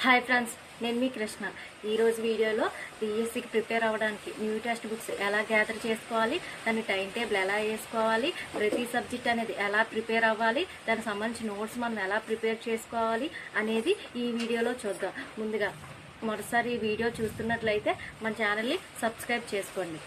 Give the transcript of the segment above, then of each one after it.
Hi friends నేను మీ కృష్ణ. ఈరోజు వీడియోలో డిఎస్సికి ప్రిపేర్ అవ్వడానికి న్యూ టెక్స్ట్ బుక్స్ ఎలా గ్యాదర్ చేసుకోవాలి దాని టైం టేబుల్ ఎలా వేసుకోవాలి ప్రతి సబ్జెక్ట్ అనేది ఎలా ప్రిపేర్ అవ్వాలి దానికి సంబంధించిన నోట్స్ మనం ఎలా ప్రిపేర్ చేసుకోవాలి అనేది ఈ వీడియోలో చూద్దాం. ముందుగా మొదటిసారి ఈ వీడియో చూస్తున్నట్లయితే మన ఛానల్ని సబ్స్క్రైబ్ చేసుకోండి.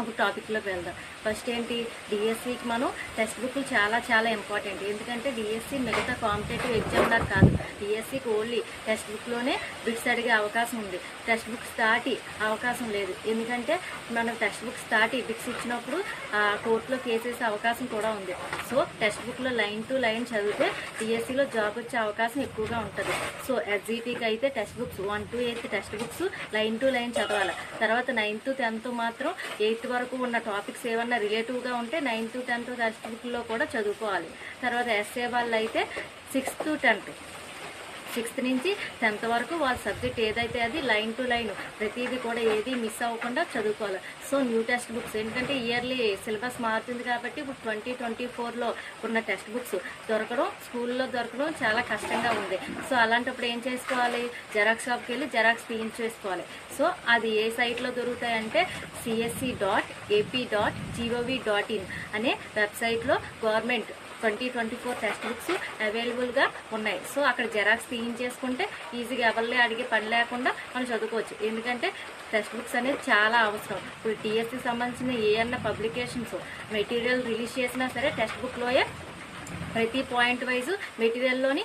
ఒక టాపిక్లోకి వెళ్దాం. ఫస్ట్ ఏంటి? డిఎస్సికి మనం టెక్స్ట్ బుక్లు చాలా చాలా ఇంపార్టెంట్ ఎందుకంటే డిఎస్సి మిగతా కాంపిటేటివ్ ఎగ్జామ్ లాగా కాదు. డిఎస్సికి ఓన్లీ టెక్స్ట్ బుక్లోనే బిట్స్ అడిగే అవకాశం ఉంది. టెక్స్ట్ బుక్స్ దాటి అవకాశం లేదు. ఎందుకంటే మనం టెక్స్ట్ బుక్స్ దాటి బిట్స్ ఇచ్చినప్పుడు ఆ కోర్టులో కేసేసే అవకాశం కూడా ఉంది. సో టెక్స్ట్ బుక్లో లైన్ టు లైన్ చదివితే డిఎస్సిలో జాబ్ వచ్చే అవకాశం ఎక్కువగా ఉంటుంది. సో ఎస్జిటికి అయితే text books one to eighth text books line to line చదవాలి. తర్వాత నైన్త్ టెన్త్ మాత్రం ఎయిత్ వరకు ఉన్న టాపిక్స్ ఏమన్నా రిలేటివ్గా ఉంటే నైన్త్ టెన్త్ టెక్స్ట్ బుక్లో కూడా చదువుకోవాలి. తర్వాత ఎస్ఏ వాళ్ళు అయితే సిక్స్త్ టు టెన్త్ సిక్స్త్ నుంచి టెన్త్ వరకు వాళ్ళ సబ్జెక్ట్ ఏదైతే అది లైన్ టు లైన్ ప్రతిదీ కూడా ఏది మిస్ అవ్వకుండా చదువుకోవాలి. So new text books. ఎందుకంటే ఇయర్లీ సిలబస్ మారుతుంది కాబట్టి ఇప్పుడు ట్వంటీ ట్వంటీ ఫోర్లో ఉన్న టెక్స్ట్ బుక్స్ దొరకడం స్కూల్లో దొరకడం చాలా కష్టంగా ఉంది. సో అలాంటప్పుడు ఏం చేసుకోవాలి? జెరాక్స్ షాప్కి వెళ్ళి జెరాక్స్ తీయించేసుకోవాలి. సో అది ఏ సైట్లో దొరుకుతాయంటే CSC dot AP dot gov dot in అనే వెబ్సైట్లో government twenty twenty four text books అవైలబుల్గా ఉన్నాయి. సో అక్కడ జెరాక్స్ తీయించేసుకుంటే ఈజీగా ఎవరిని అడిగే పని లేకుండా మనం చదువుకోవచ్చు. ఎందుకంటే టెక్స్ట్ బుక్స్ అనేది చాలా అవసరం. ఇప్పుడు టీఎస్సీ సంబంధించిన ఏ అన్న పబ్లికేషన్స్ మెటీరియల్ రిలీజ్ చేసినా సరే టెక్స్ట్ బుక్లోయే ప్రతి పాయింట్ వైజ్ మెటీరియల్లోని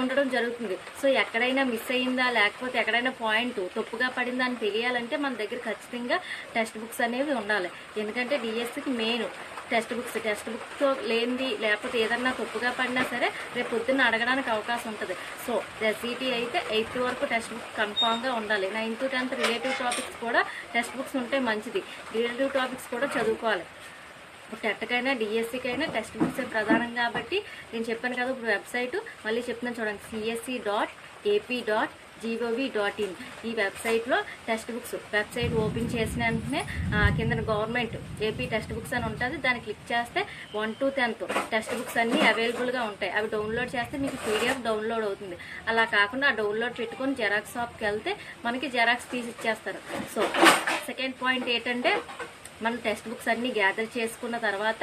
ఉండడం జరుగుతుంది. సో ఎక్కడైనా మిస్ అయిందా లేకపోతే ఎక్కడైనా పాయింట్ తప్పుగా పడిందా అని తెలియాలంటే మన దగ్గర ఖచ్చితంగా టెక్స్ట్ బుక్స్ అనేవి ఉండాలి. ఎందుకంటే డిఎస్సికి మెయిన్ టెక్స్ట్ బుక్స్ టెక్స్ట్ బుక్తో లేనిది లేకపోతే ఏదన్నా తప్పుగా పడినా సరే రేపు పొద్దున్న అడగడానికి అవకాశం ఉంటుంది. సో సీటీ అయితే ఎయిత్ వరకు టెక్స్ట్ బుక్ కన్ఫామ్గా ఉండాలి. నైన్త్ టెన్త్ రిలేటివ్ టాపిక్స్ కూడా టెక్స్ట్ బుక్స్ ఉంటే మంచిది. రిలేటివ్ టాపిక్స్ కూడా చదువుకోవాలి. టెట్కైనా డిఎస్సికైనా టెక్స్ట్ బుక్స్ ప్రధానం కాబట్టి నేను చెప్పాను కదా ఇప్పుడు వెబ్సైట్. మళ్ళీ చెప్తున్నాను చూడండి CSC dot AP dot gov dot in ఈ వెబ్సైట్లో టెక్స్ట్ బుక్స్ వెబ్సైట్ ఓపెన్ చేసిన వెంటనే కింద గవర్నమెంట్ ఏపీ టెక్స్ట్ బుక్స్ అని ఉంటుంది. దాన్ని క్లిక్ చేస్తే one to tenth text books అన్నీ అవైలబుల్గా ఉంటాయి. అవి డౌన్లోడ్ చేస్తే మీకు పీడిఎఫ్ డౌన్లోడ్ అవుతుంది. అలా కాకుండా డౌన్లోడ్ పెట్టుకొని జెరాక్స్ షాప్కి వెళ్తే మనకి జెరాక్స్ తీసి ఇచ్చేస్తారు. సో సెకండ్ పాయింట్ ఏంటంటే మనం టెక్స్ట్ బుక్స్ అన్ని గ్యాదర్ చేసుకున్న తర్వాత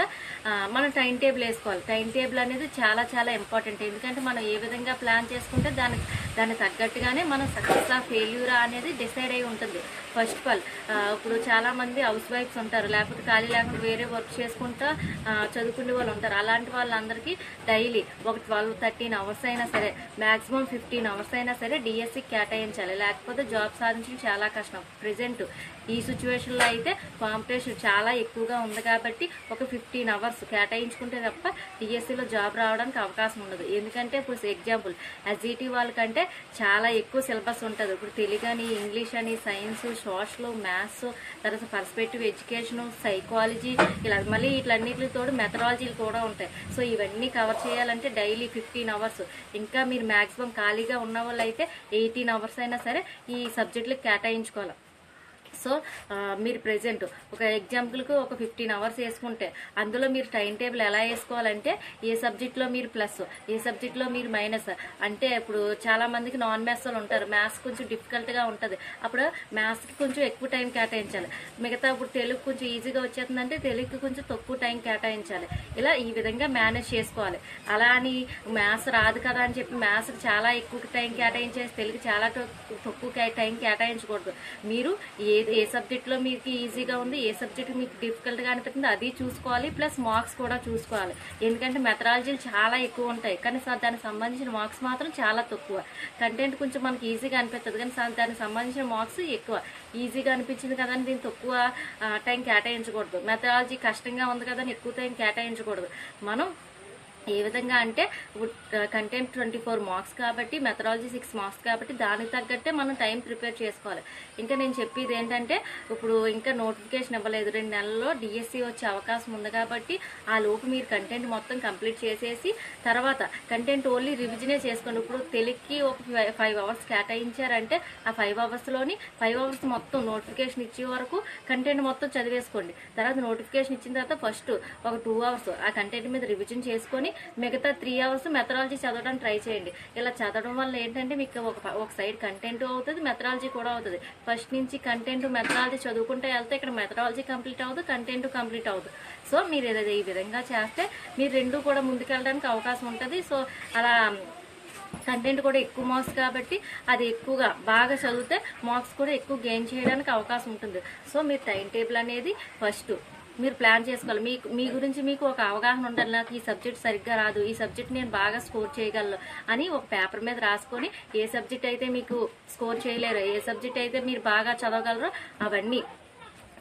మనం టైం టేబుల్ వేసుకోవాలి. టైం టేబుల్ అనేది చాలా చాలా ఇంపార్టెంట్. ఎందుకంటే మనం ఏ విధంగా ప్లాన్ చేసుకుంటే దానికి దానికి తగ్గట్టుగానే మనం సక్సెస్ ఆ ఫెయిల్యూరా అనేది డిసైడ్ అయి ఉంటుంది. ఫస్ట్ ఆఫ్ ఆల్ ఇప్పుడు చాలామంది హౌస్ వైఫ్స్ ఉంటారు లేకపోతే ఖాళీ లేకుండా వేరే వర్క్ చేసుకుంటా చదువుకునే వాళ్ళు ఉంటారు. అలాంటి వాళ్ళందరికీ డైలీ ఒక ట్వెల్వ్ థర్టీన్ అవర్స్ అయినా సరే మ్యాక్సిమం ఫిఫ్టీన్ అవర్స్ అయినా సరే డిఎస్సి కేటాయించాలి. లేకపోతే జాబ్ సాధించడం చాలా కష్టం. ప్రజెంట్ ఈ సిచ్యువేషన్లో అయితే కాంపిటీషన్ చాలా ఎక్కువగా ఉంది కాబట్టి ఒక ఫిఫ్టీన్ అవర్స్ కేటాయించుకుంటే తప్ప డిఎస్సిలో జాబ్ రావడానికి అవకాశం ఉండదు. ఎందుకంటే ఇప్పుడు ఎగ్జాంపుల్ ఎస్జిటి వాళ్ళకంటే చాలా ఎక్కువ సిలబస్ ఉంటుంది. ఇప్పుడు తెలుగు అని ఇంగ్లీష్ అని సైన్స్ సోషల్ మ్యాథ్స్ తర్వాత పర్స్పెక్టివ్ ఎడ్యుకేషన్ సైకాలజీ ఇలా మళ్ళీ వీటన్నిటితో మెథడాలజీలు కూడా ఉంటాయి. సో ఇవన్నీ కవర్ చేయాలంటే డైలీ ఫిఫ్టీన్ అవర్స్. ఇంకా మీరు మ్యాక్సిమం ఖాళీగా ఉన్న వాళ్ళు అయితే ఎయిటీన్ అవర్స్ అయినా సరే ఈ సబ్జెక్టులకు కేటాయించుకోవాలి. సో మీరు ప్రెజెంట్ ఒక ఎగ్జాంపుల్కి ఒక ఫిఫ్టీన్ అవర్స్ వేసుకుంటే అందులో మీరు టైం టేబుల్ ఎలా వేసుకోవాలంటే ఏ సబ్జెక్ట్లో మీరు ప్లస్ ఏ సబ్జెక్ట్లో మీరు మైనస్ అంటే ఇప్పుడు చాలామందికి నాన్ మ్యాథ్స్ వాళ్ళు ఉంటారు. మ్యాథ్స్ కొంచెం డిఫికల్ట్గా ఉంటుంది. అప్పుడు మ్యాథ్స్కి కొంచెం ఎక్కువ టైం కేటాయించాలి. మిగతా ఇప్పుడు తెలుగు కొంచెం ఈజీగా వచ్చేస్తుందంటే తెలుగుకి కొంచెం తక్కువ టైం కేటాయించాలి. ఇలా ఈ విధంగా మేనేజ్ చేసుకోవాలి. అలా అని మ్యాథ్స్ రాదు కదా అని చెప్పి మ్యాథ్స్ చాలా ఎక్కువ టైం కేటాయించేసి తెలుగు చాలా తక్కువ టైం కేటాయించకూడదు. మీరు ఏ ఏ సబ్జెక్ట్లో మీకు ఈజీగా ఉంది ఏ సబ్జెక్ట్ మీకు డిఫికల్ట్గా అనిపిస్తుంది అది చూసుకోవాలి ప్లస్ మార్క్స్ కూడా చూసుకోవాలి. ఎందుకంటే మెథడాలజీలు చాలా ఎక్కువ ఉంటాయి. కానీ సార్ దానికి సంబంధించిన మార్క్స్ మాత్రం చాలా తక్కువ. కంటెంట్ కొంచెం మనకి ఈజీగా అనిపిస్తుంది కానీ స- దానికి సంబంధించిన మార్క్స్ ఎక్కువ. ఈజీగా అనిపించింది కదా అని దీన్ని తక్కువ టైం కేటాయించకూడదు. మెథడాలజీ కష్టంగా ఉంది కదా అని ఎక్కువ టైం కేటాయించకూడదు. మనం ఏ విధంగా అంటే కంటెంట్ ట్వంటీ ఫోర్ మార్క్స్ కాబట్టి మెథడాలజీ సిక్స్ మార్క్స్ కాబట్టి దానికి తగ్గట్టే మనం టైం ప్రిపేర్ చేసుకోవాలి. ఇంకా నేను చెప్పేది ఏంటంటే ఇప్పుడు ఇంకా నోటిఫికేషన్ ఇవ్వలేదు. రెండు నెలల్లో డిఎస్సి వచ్చే అవకాశం ఉంది కాబట్టి ఆ లోపు మీరు కంటెంట్ మొత్తం కంప్లీట్ చేసేసి తర్వాత కంటెంట్ ఓన్లీ రివిజనే చేసుకోండి. ఇప్పుడు తెలుగుకి ఒక ఫైవ్ అవర్స్ కేటాయించారంటే ఆ ఫైవ్ అవర్స్లోని ఫైవ్ అవర్స్ మొత్తం నోటిఫికేషన్ ఇచ్చే వరకు కంటెంట్ మొత్తం చదివేసుకోండి. తర్వాత నోటిఫికేషన్ ఇచ్చిన తర్వాత ఫస్ట్ ఒక టూ అవర్స్ ఆ కంటెంట్ మీద రివిజన్ చేసుకొని కానీ మిగతా త్రీ అవర్స్ మెథడాలజీ చదవడానికి ట్రై చేయండి. ఇలా చదవడం వల్ల ఏంటంటే మీకు ఒక ఒక సైడ్ కంటెంట్ అవుతుంది మెథడాలజీ కూడా అవుతుంది. ఫస్ట్ నుంచి కంటెంట్ మెథడాలజీ చదువుకుంటే వెళ్తే ఇక్కడ మెథడాలజీ కంప్లీట్ అవుతుంది కంటెంట్ కంప్లీట్ అవుతుంది సో మీరు ఏదైతే ఈ విధంగా చేస్తే మీరు రెండు కూడా ముందుకెళ్ళడానికి అవకాశం ఉంటుంది. సో అలా కంటెంట్ కూడా ఎక్కువ మార్క్స్ కాబట్టి అది ఎక్కువగా బాగా చదివితే మార్క్స్ కూడా ఎక్కువ గెయిన్ చేయడానికి అవకాశం ఉంటుంది. సో మీరు టైం టేబుల్ అనేది ఫస్ట్ మీరు ప్లాన్ చేసుకోవాలి. మీకు మీ గురించి మీకు ఒక అవగాహన ఉండాలి. నాకు ఈ సబ్జెక్ట్ సరిగ్గా రాదు. ఈ సబ్జెక్ట్ నేను బాగా స్కోర్ చేయగలను అని ఒక పేపర్ మీద రాసుకొని ఏ సబ్జెక్ట్ అయితే మీకు స్కోర్ చేయలేరో ఏ సబ్జెక్ట్ అయితే మీరు బాగా చదవగలరో అవన్నీ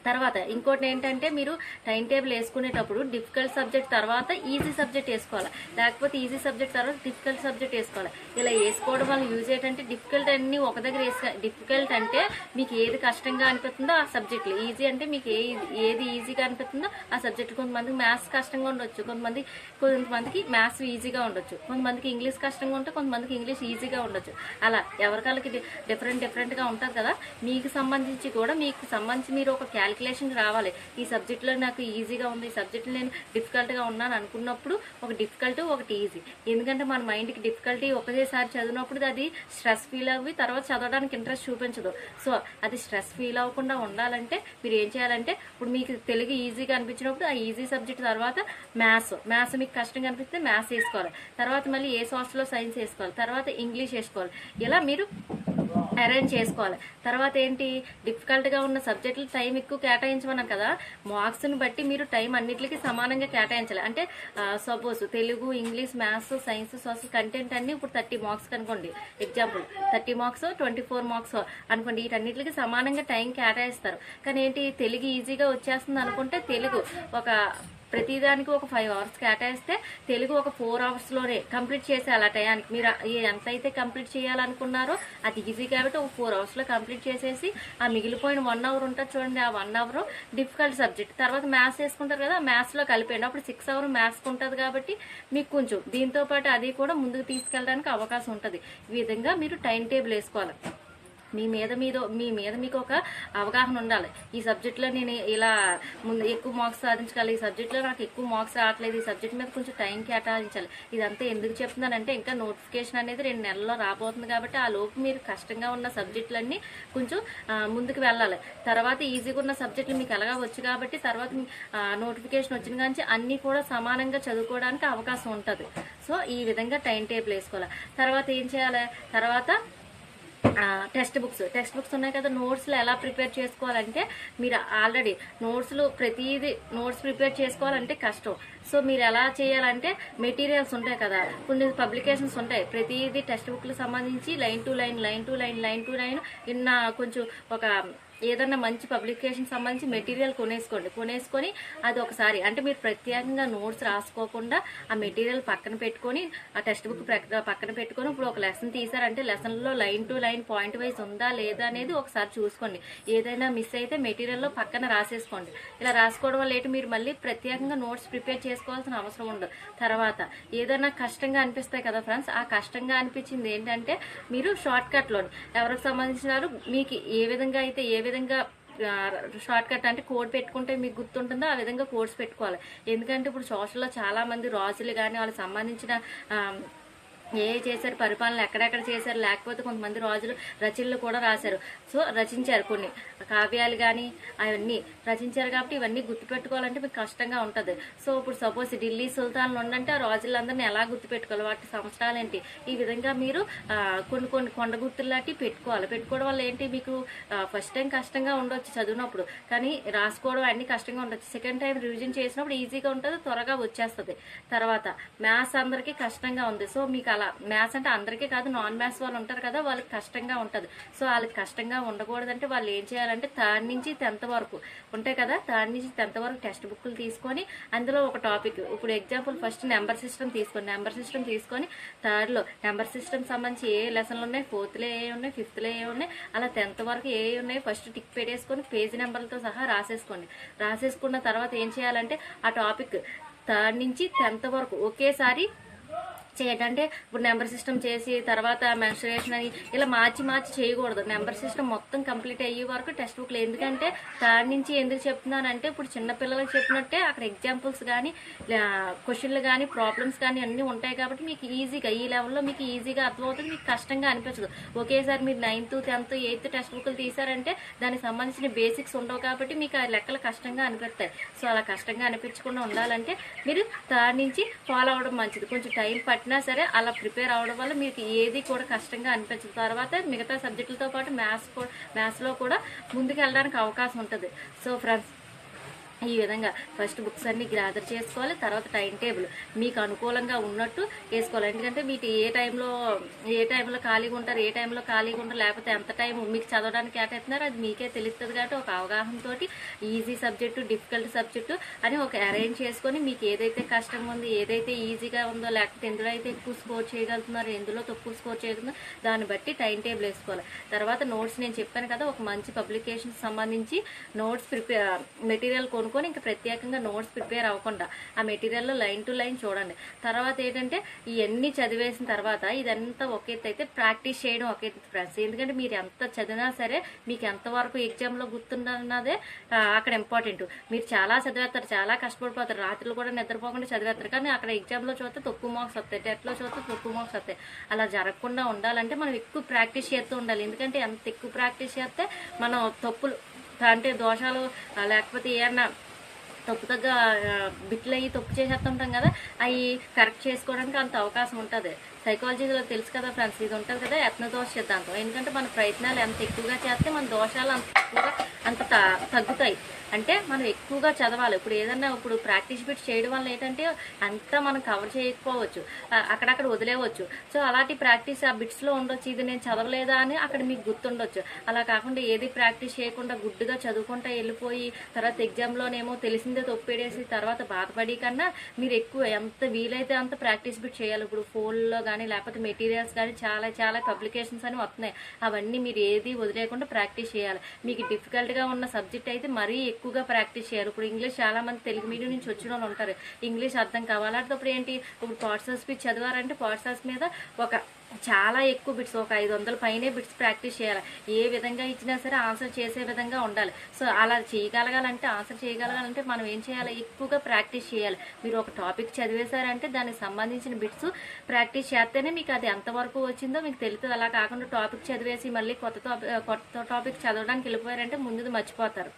తర్వాత ఇంకోటి ఏంటంటే మీరు టైం టేబుల్ వేసుకునేటప్పుడు డిఫికల్ట్ సబ్జెక్ట్ తర్వాత ఈజీ సబ్జెక్ట్ వేసుకోవాలి. లేకపోతే ఈజీ సబ్జెక్ట్ తర్వాత డిఫికల్ట్ సబ్జెక్ట్ వేసుకోవాలి. ఇలా వేసుకోవడం వల్ల యూజ్ ఏంటంటే డిఫికల్ట్ అన్ని ఒక దగ్గర వేసుకో డిఫికల్ట్ అంటే మీకు ఏది కష్టంగా అనిపిస్తుందో ఆ సబ్జెక్టులు ఈజీ అంటే మీకు ఏ ఏది ఈజీగా అనిపిస్తుందో ఆ సబ్జెక్ట్ కొంతమందికి మ్యాథ్స్ కష్టంగా ఉండొచ్చు. కొంతమంది కొంతమందికి మ్యాథ్స్ ఈజీగా ఉండొచ్చు. కొంతమందికి ఇంగ్లీష్ కష్టంగా ఉంటే కొంతమందికి ఇంగ్లీష్ ఈజీగా ఉండొచ్చు. అలా ఎవరికాళ్ళకి డిఫరెంట్ డిఫరెంట్గా ఉంటుంది కదా? మీకు సంబంధించి కూడా మీకు సంబంధించి మీరు ఒక క్యాలిక్యులేషన్ రావాలి. ఈ సబ్జెక్ట్లో నాకు ఈజీగా ఉంది. ఈ సబ్జెక్ట్లో నేను డిఫికల్ట్గా ఉన్నాను అనుకున్నప్పుడు ఒక డిఫికల్ట్ ఒకటి ఈజీ ఎందుకంటే మన మైండ్కి డిఫికల్టీ ఒకటేసారి చదివినప్పుడు అది స్ట్రెస్ ఫీల్ అవ్వి తర్వాత చదవడానికి ఇంట్రెస్ట్ చూపించదు. సో అది స్ట్రెస్ ఫీల్ అవ్వకుండా ఉండాలంటే మీరు ఏం చేయాలంటే ఇప్పుడు మీకు తెలుగు ఈజీగా అనిపించినప్పుడు ఆ ఈజీ సబ్జెక్ట్ తర్వాత మ్యాథ్స్ మ్యాథ్స్ మీకు కష్టంగా అనిపిస్తే మ్యాథ్స్ వేసుకోవాలి. తర్వాత మళ్ళీ ఏ సోర్స్లో సైన్స్ వేసుకోవాలి. తర్వాత ఇంగ్లీష్ వేసుకోవాలి. ఇలా మీరు అరేంజ్ చేసుకోవాలి. తర్వాత ఏంటి? డిఫికల్ట్గా ఉన్న సబ్జెక్టులు టైం ఎక్కువ కేటాయించమన్నాను కదా. మార్క్స్ని బట్టి మీరు టైం అన్నిటికీ సమానంగా కేటాయించాలి. అంటే suppose Telugu English maths science social content అన్ని ఇప్పుడు థర్టీ మార్క్స్ అనుకోండి. Example thirty marks twenty four marks అనుకోండి. వీటన్నిటికి సమానంగా టైం కేటాయిస్తారు. కానీ ఏంటి? తెలుగు ఈజీగా వచ్చేస్తుంది అనుకుంటే తెలుగు ఒక ప్రతిదానికి ఒక ఫైవ్ అవర్స్ కేటాయిస్తే తెలుగు ఒక ఫోర్ అవర్స్లోనే కంప్లీట్ చేసేయాలి ఆ టయానికి. మీరు ఎంతైతే కంప్లీట్ చేయాలనుకున్నారో అది ఈజీ కాబట్టి ఒక ఫోర్ అవర్స్లో కంప్లీట్ చేసేసి ఆ మిగిలిపోయిన వన్ అవర్ ఉంటుంది చూడండి ఆ వన్ అవర్ డిఫికల్ట్ సబ్జెక్ట్ తర్వాత మ్యాథ్స్ వేసుకుంటారు కదా మ్యాథ్స్లో కలిపేయండి. అప్పుడు సిక్స్ అవర్ మ్యాథ్స్కి ఉంటుంది కాబట్టి మీకు కొంచెం దీంతో పాటు అది కూడా ముందుకు తీసుకెళ్ళడానికి అవకాశం ఉంటుంది. ఈ విధంగా మీరు టైం టేబుల్ వేసుకోవాలి. మీ మీద మీద మీ మీద మీకు ఒక అవగాహన ఉండాలి. ఈ సబ్జెక్ట్లో నేను ఇలా ముందు ఎక్కువ మార్క్స్ సాధించగలి ఈ సబ్జెక్ట్లో నాకు ఎక్కువ మార్క్స్ రావట్లేదు ఈ సబ్జెక్ట్ మీద కొంచెం టైం కేటాయించాలి. ఇదంతా ఎందుకు చెప్తున్నానంటే ఇంకా నోటిఫికేషన్ అనేది రెండు నెలల్లో రాబోతుంది కాబట్టి ఆ లోపు మీరు కష్టంగా ఉన్న సబ్జెక్టులన్నీ కొంచెం ముందుకు వెళ్ళాలి. తర్వాత ఈజీగా ఉన్న సబ్జెక్టులు మీకు ఎలాగా వచ్చు కాబట్టి తర్వాత నోటిఫికేషన్ వచ్చిన కానీ అన్నీ కూడా సమానంగా చదువుకోవడానికి అవకాశం ఉంటుంది. సో ఈ విధంగా టైం టేబుల్ వేసుకోవాలి. తర్వాత ఏం చేయాలి? తర్వాత టెక్స్ట్ బుక్స్. టెక్స్ట్ బుక్స్ ఉన్నాయి కదా నోట్స్లో ఎలా ప్రిపేర్ చేసుకోవాలంటే మీరు ఆల్రెడీ నోట్స్లు ప్రతిదీ నోట్స్ ప్రిపేర్ చేసుకోవాలంటే కష్టం. సో మీరు ఎలా చేయాలంటే మెటీరియల్స్ ఉంటాయి కదా కొన్ని పబ్లికేషన్స్ ఉంటాయి. ప్రతిదీ టెక్స్ట్ బుక్లకు సంబంధించి line to line line to line line to line ఇన్న కొంచెం ఒక ఏదన్నా మంచి పబ్లికేషన్ సంబంధించి మెటీరియల్ కొనేసుకోండి. కొనేసుకొని అది ఒకసారి అంటే మీరు ప్రత్యేకంగా నోట్స్ రాసుకోకుండా ఆ మెటీరియల్ పక్కన పెట్టుకొని ఆ టెక్స్ట్ బుక్ పక్కన పెట్టుకొని ఇప్పుడు ఒక లెసన్ తీసారంటే లెసన్లో line to line point wise ఉందా లేదా అనేది ఒకసారి చూసుకోండి. ఏదైనా మిస్ అయితే మెటీరియల్లో పక్కన రాసేసుకోండి. ఇలా రాసుకోవడం వల్ల ఏంటి? మీరు మళ్ళీ ప్రత్యేకంగా నోట్స్ ప్రిపేర్ చేసుకోవాల్సిన అవసరం ఉండదు. తర్వాత ఏదైనా కష్టంగా అనిపిస్తాయి కదా ఫ్రెండ్స్ ఆ కష్టంగా అనిపించింది ఏంటంటే మీరు షార్ట్ కట్లోని ఎవరికి సంబంధించినారు మీకు ఏ విధంగా అయితే ఏ విధంగా షార్ట్ కట్ అంటే కోడ్ పెట్టుకుంటే మీకు గుర్తుంటుందో ఆ విధంగా కోడ్స్ పెట్టుకోవాలి. ఎందుకంటే ఇప్పుడు సోషల్లో చాలా మంది రాజులు కానీ వాళ్ళకి సంబంధించిన ఏ చేశారు పరిపాలన ఎక్కడెక్కడ చేశారు లేకపోతే కొంతమంది రాజులు రచనలు కూడా రాశారు. సో రచించారు కొన్ని. కావ్యాలు కానీ అవన్నీ రచించారు కాబట్టి ఇవన్నీ గుర్తుపెట్టుకోవాలంటే మీకు కష్టంగా ఉంటుంది. సో ఇప్పుడు సపోజ్ ఢిల్లీ సుల్తాన్లు ఉండంటే ఆ రాజులందరినీ ఎలా గుర్తుపెట్టుకోవాలి? వాటి సంవత్సరాలు ఏంటి ఈ విధంగా మీరు కొన్ని కొన్ని కొండ గుర్తులు పెట్టుకోవాలి. పెట్టుకోవడం వల్ల ఏంటి? మీకు ఫస్ట్ టైం కష్టంగా ఉండొచ్చు చదివినప్పుడు. కానీ రాసుకోవడం అన్ని కష్టంగా ఉండొచ్చు. సెకండ్ టైం రివిజన్ చేసినప్పుడు ఈజీగా ఉంటుంది త్వరగా వచ్చేస్తుంది. తర్వాత మ్యాథ్స్ అందరికీ కష్టంగా ఉంది. సో మీకు అలా మ్యాథ్స్ అంటే అందరికీ కాదు నాన్ మ్యాథ్స్ వాళ్ళు ఉంటారు కదా వాళ్ళకి కష్టంగా ఉంటుంది. సో వాళ్ళకి కష్టంగా ఉండకూడదంటే వాళ్ళు ఏం చేయాలంటే థర్డ్ నుంచి టెన్త్ వరకు ఉంటాయి కదా థర్డ్ నుంచి టెన్త్ వరకు టెక్స్ట్ బుక్లు తీసుకొని అందులో ఒక టాపిక్ ఇప్పుడు ఎగ్జాంపుల్ ఫస్ట్ నెంబర్ సిస్టమ్ తీసుకోండి నెంబర్ సిస్టమ్ తీసుకొని థర్డ్లో నెంబర్ సిస్టమ్ సంబంధించి ఏ లెసన్లు ఉన్నాయి ఫోర్త్లో ఏ ఉన్నాయి ఫిఫ్త్లో ఏ ఉన్నాయి అలా టెన్త్ వరకు ఏ ఉన్నాయి ఫస్ట్ టిక్ పెట్టేసుకొని పేజీ నెంబర్లతో సహా రాసేసుకోండి. రాసేసుకున్న తర్వాత ఏం చేయాలంటే ఆ టాపిక్ థర్డ్ నుంచి టెన్త్ వరకు ఒకేసారి చేయడం అంటే ఇప్పుడు నెంబర్ సిస్టమ్ చేసి తర్వాత మెన్స్ట్రేషన్ అని ఇలా మార్చి మార్చి చేయకూడదు. నెంబర్ సిస్టమ్ మొత్తం కంప్లీట్ అయ్యే వరకు టెక్స్ట్ బుక్లు. ఎందుకంటే దాని నుంచి ఎందుకు చెప్తున్నానంటే ఇప్పుడు చిన్నపిల్లలకు చెప్పినట్టే అక్కడ ఎగ్జాంపుల్స్ కానీ క్వశ్చన్లు కానీ ప్రాబ్లమ్స్ కానీ అన్నీ ఉంటాయి కాబట్టి మీకు ఈజీగా ఈ లెవెల్లో మీకు ఈజీగా అర్థమవుతుంది మీకు కష్టంగా అనిపించదు. ఒకేసారి మీరు నైన్త్ టెన్త్ ఎయిత్ టెక్స్ట్ బుక్లు తీసారంటే దానికి సంబంధించిన బేసిక్స్ ఉండవు కాబట్టి మీకు ఆ లెక్కలు కష్టంగా అనిపిస్తాయి. సో అలా కష్టంగా అనిపించకుండా ఉండాలంటే మీరు దాని నుంచి ఫాలో అవ్వడం మంచిది. కొంచెం టైం పట్టి సరే అలా ప్రిపేర్ అవడం వల్ల మీకు ఏది కూడా కష్టంగా అనిపించదు. తర్వాత మిగతా సబ్జెక్టులతో పాటు మ్యాథ్స్ కూడా మ్యాథ్స్లో కూడా ముందుకు వెళ్ళడానికి అవకాశం ఉంటుంది. సో ఫ్రెండ్స్ ఈ విధంగా ఫస్ట్ బుక్స్ అన్ని గ్యాదర్ చేసుకోవాలి తర్వాత టైం టేబుల్ మీకు అనుకూలంగా ఉన్నట్టు వేసుకోవాలి ఎందుకంటే మీకు ఏ టైంలో ఏ టైంలో ఖాళీగా ఉంటారు ఏ టైంలో ఖాళీగా ఉంటారు లేకపోతే ఎంత టైం మీకు చదవడానికి కేటాయిస్తున్నారు అది మీకే తెలుస్తుంది కాబట్టి ఒక అవగాహనతో ఈజీ సబ్జెక్టు డిఫికల్ట్ సబ్జెక్టు అని ఒక అరేంజ్ చేసుకొని మీకు ఏదైతే కష్టంగా ఉంది ఏదైతే ఈజీగా ఉందో లేకపోతే ఎందులో అయితే ఎక్కువ స్కోర్ చేయగలుగుతున్నారో ఎందులో తక్కువ స్కోర్ చేయగలుగుతున్నారో దాన్ని బట్టి టైం టేబుల్ వేసుకోవాలి. తర్వాత నోట్స్ నేను చెప్పాను కదా ఒక మంచి పబ్లికేషన్ సంబంధించి నోట్స్ ప్రిపేర్ మెటీరియల్ కొనుక్కొని ఇంకా ప్రత్యేకంగా నోట్స్ ప్రిపేర్ అవ్వకుండా ఆ మెటీరియల్లో లైన్ టు లైన్ చూడండి. తర్వాత ఏంటంటే ఇవన్నీ చదివేసిన తర్వాత ఇదంతా ఒక ఎత్తు అయితే ప్రాక్టీస్ చేయడం ఒక ఎత్తు ఫ్రెండ్స్. ఎందుకంటే మీరు ఎంత చదివినా సరే మీకు ఎంతవరకు ఎగ్జామ్లో గుర్తుందన్నదే అక్కడ ఇంపార్టెంట్. మీరు చాలా చదివేస్తారు చాలా కష్టపడిపోతారు. రాత్రులు కూడా నిద్రపోకుండా చదివేస్తారు. కానీ అక్కడ ఎగ్జామ్లో చూస్తే తక్కువ మార్క్స్ వస్తాయి టెట్లో చూస్తే తక్కువ మార్క్స్ వస్తాయి. అలా జరగకుండా ఉండాలంటే మనం ఎక్కువ ప్రాక్టీస్ చేస్తూ ఉండాలి. ఎందుకంటే ఎంత ఎక్కువ ప్రాక్టీస్ చేస్తే మనం తప్పులు అంటే దోషాలు లేకపోతే ఏమన్నా తప్పు తగ్గ బిట్లు అయ్యి తప్పు చేసేస్తుంటాం కదా అవి కరెక్ట్ చేసుకోవడానికి అంత అవకాశం ఉంటుంది. సైకాలజీలో తెలుసు కదా ఫ్రెండ్స్ ఇది ఉంటుంది కదా యత్నదోష సిద్ధాంతం. ఎందుకంటే మన ప్రయత్నాలు ఎంత ఎక్కువగా చేస్తే మన దోషాలు అంత ఎక్కువగా అంత త- తగ్గుతాయి. అంటే మనం ఎక్కువగా చదవాలి. ఇప్పుడు ఏదన్నా ఇప్పుడు ప్రాక్టీస్ బిట్ చేయడం వల్ల ఏంటంటే అంతా మనం కవర్ చేయకపోవచ్చు. అక్కడక్కడ వదిలేవచ్చు. సో అలాంటి ప్రాక్టీస్ ఆ బిట్స్లో ఉండొచ్చు. ఇది నేను చదవలేదా అని అక్కడ మీకు గుర్తుండొచ్చు. అలా కాకుండా ఏది ప్రాక్టీస్ చేయకుండా గుడ్డుగా చదువుకుంటా వెళ్ళిపోయి తర్వాత ఎగ్జామ్లోనేమో తెలిసిందే తొప్పేడేసి తర్వాత బాధపడి కన్నా మీరు ఎక్కువ ఎంత వీలైతే అంత ప్రాక్టీస్ బిట్ చేయాలి. ఇప్పుడు ఫోన్లో కానీ లేకపోతే మెటీరియల్స్ కానీ చాలా చాలా పబ్లికేషన్స్ అని వస్తున్నాయి అవన్నీ మీరు ఏది వదిలేకుండా ప్రాక్టీస్ చేయాలి. మీకు డిఫికల్ట్గా ఉన్న సబ్జెక్ట్ అయితే మరీ ఎక్కువగా ప్రాక్టీస్ చేయాలి. ఇప్పుడు ఇంగ్లీష్ చాలామంది తెలుగు మీడియం నుంచి వచ్చిన వాళ్ళు ఉంటారు. ఇంగ్లీష్ అర్థం కావాలంటే ఇప్పుడు ఏంటి? ఇప్పుడు పాట్సల్ స్పీచ్ చదివారంటే పాట్సల్స్ మీద ఒక చాలా ఎక్కువ బిట్స్ ఒక ఐదు వందల పైనే బిట్స్ ప్రాక్టీస్ చేయాలి. ఏ విధంగా ఇచ్చినా సరే ఆన్సర్ చేసే విధంగా ఉండాలి. సో అలా చేయగలగాలంటే ఆన్సర్ చేయగలగాలంటే మనం ఏం చేయాలి? ఎక్కువగా ప్రాక్టీస్ చేయాలి. మీరు ఒక టాపిక్ చదివేశారంటే దానికి సంబంధించిన బిట్స్ ప్రాక్టీస్ చేస్తేనే మీకు అది ఎంతవరకు వచ్చిందో మీకు తెలుస్తుంది అలా కాకుండా టాపిక్ చదివేసి మళ్ళీ కొత్త టాపిక్ కొత్త టాపిక్ చదవడానికి వెళ్ళిపోయారంటే ముందుది మర్చిపోతారు.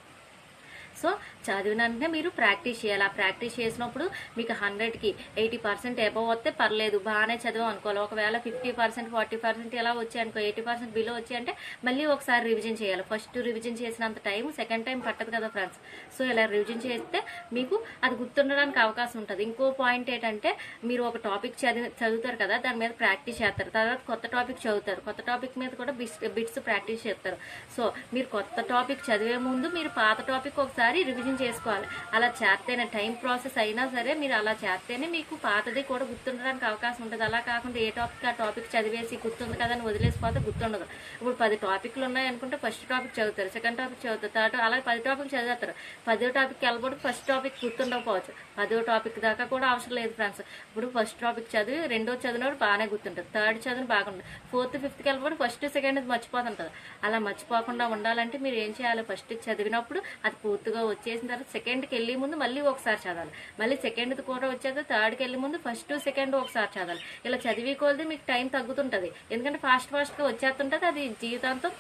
సో చదివిన వెంటనే మీరు ప్రాక్టీస్ చేయాలి. ఆ ప్రాక్టీస్ చేసినప్పుడు మీకు హండ్రెడ్కి ఎయిటీ పర్సెంట్ ఎబవ్ వస్తే పర్లేదు. బాగానే చదివాం అనుకోవాలి. ఒకవేళ ఫిఫ్టీ పర్సెంట్ ఫార్టీ పర్సెంట్ ఎలా వచ్చాయి అనుకో ఎయిటీ పర్సెంట్ బిలో వచ్చి అంటే మళ్ళీ ఒకసారి రివిజన్ చేయాలి. ఫస్ట్ రివిజన్ చేసినంత టైం సెకండ్ టైం పట్టదు కదా ఫ్రెండ్స్ సో ఇలా రివిజన్ చేస్తే మీకు అది గుర్తుండడానికి అవకాశం ఉంటుంది. ఇంకో పాయింట్ ఏంటంటే మీరు ఒక టాపిక్ చదివి చదువుతారు కదా దాని మీద ప్రాక్టీస్ చేస్తారు. తర్వాత కొత్త టాపిక్ చదువుతారు. కొత్త టాపిక్ మీద కూడా బిట్స్ బిట్స్ ప్రాక్టీస్ చేస్తారు. సో మీరు కొత్త టాపిక్ చదివే ముందు మీరు పాత టాపిక్ ఒకసారి రివిజన్ చేసుకోవాలి. అలా చేస్తేనే టైం ప్రాసెస్ అయినా సరే మీరు అలా చేస్తేనే మీకు పాతది కూడా గుర్తుండడానికి అవకాశం ఉంటుంది. అలా కాకుండా ఏ టాపిక్ ఆ టాపిక్ చదివేసి గుర్తుంది కదా అని వదిలేసిపోతే గుర్తుండదు. ఇప్పుడు పది టాపిక్లు ఉన్నాయి అనుకుంటే ఫస్ట్ టాపిక్ చదువుతారు సెకండ్ టాపిక్ చదువుతారు థర్డ్ అలా పది టాపిక్ చదివేస్తారు. పదో టాపిక్ వెళ్ళబోదు ఫస్ట్ టాపిక్ గుర్తుండకపోవచ్చు. పదో టాపిక్ దాకా కూడా అవసరం లేదు ఫ్రెండ్స్ ఇప్పుడు ఫస్ట్ టాపిక్ చదివి రెండో చదివినప్పుడు బాగానే గుర్తుంటుంది థర్డ్ చదివిన బాగుంటుంది ఫోర్త్ ఫిఫ్త్కి వెళ్ళబోదు ఫస్ట్ సెకండ్ మర్చిపోతుంటుంది. అలా మర్చిపోకుండా ఉండాలంటే మీరు ఏం చేయాలి? ఫస్ట్ చదివినప్పుడు అది పూర్తిగా వచ్చేసిన తర్వాత సెకండ్కి వెళ్ళే ముందు మళ్ళీ ఒకసారి చదవాలి. మళ్ళీ సెకండ్ది కూడా వచ్చేది థర్డ్కి వెళ్ళే ముందు ఫస్ట్ సెకండ్ ఒకసారి చదవాలి. ఇలా చదివి కొలది మీకు టైం తగ్గుతుంటుంది. ఎందుకంటే ఫాస్ట్ ఫాస్ట్గా వచ్చేస్తుంటుంది అది జీవితాంతం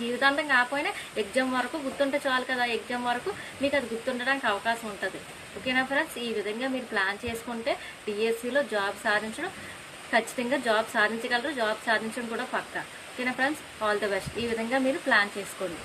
జీవితాంతం కాకపోయినా ఎగ్జామ్ వరకు గుర్తుంటే చాలు కదా ఎగ్జామ్ వరకు మీకు అది గుర్తుండడానికి అవకాశం ఉంటుంది. ఓకేనా ఫ్రెండ్స్ ఈ విధంగా మీరు ప్లాన్ చేసుకుంటే డిఎస్సిలో జాబ్ సాధించడం ఖచ్చితంగా జాబ్ సాధించగలరు జాబ్ సాధించడం కూడా పక్కా. ఓకేనా ఫ్రెండ్స్ ఆల్ ద బెస్ట్ ఈ విధంగా మీరు ప్లాన్ చేసుకోండి.